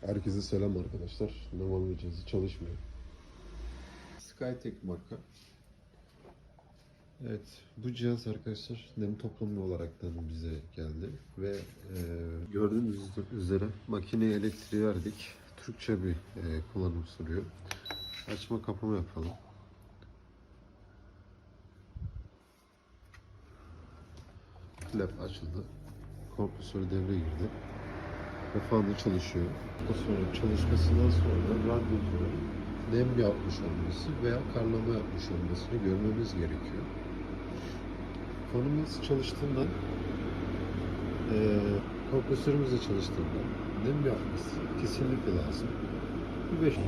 Herkese selam arkadaşlar. Naman cihazı çalışmıyor. Skytek marka. Evet, bu cihaz arkadaşlar nem toplama olaraktan bize geldi ve e, gördüğünüz üzere makineye elektriği verdik. Türkçe bir e, kullanım sürüyor. Açma kapama yapalım. Flap açıldı. Kompresör devreye girdi. Ve fanı çalışıyor. Daha sonra çalışmasından sonra radyatörün nem yapmış olması veya karlama yapmış olmasını görmemiz gerekiyor. Fanımız çalıştığında eee kompresörümüz de nem yapması kesinlikle lazım. Bir beş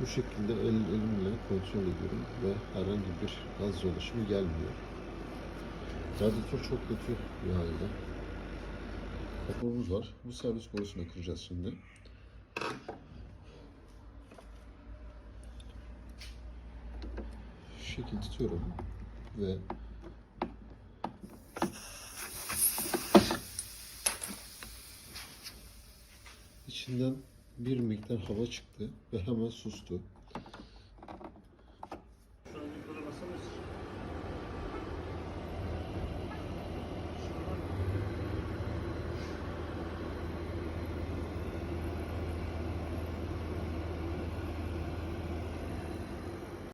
Bu şekilde el, elimle kontrol ediyorum ve herhangi bir gaz oluşumu gelmiyor. Radyatör çok kötü bir halde. Kapımız var. Bu servis borusunu kıracağız şimdi. Şu şekil tutuyorum ve içinden bir miktar hava çıktı ve hemen sustu.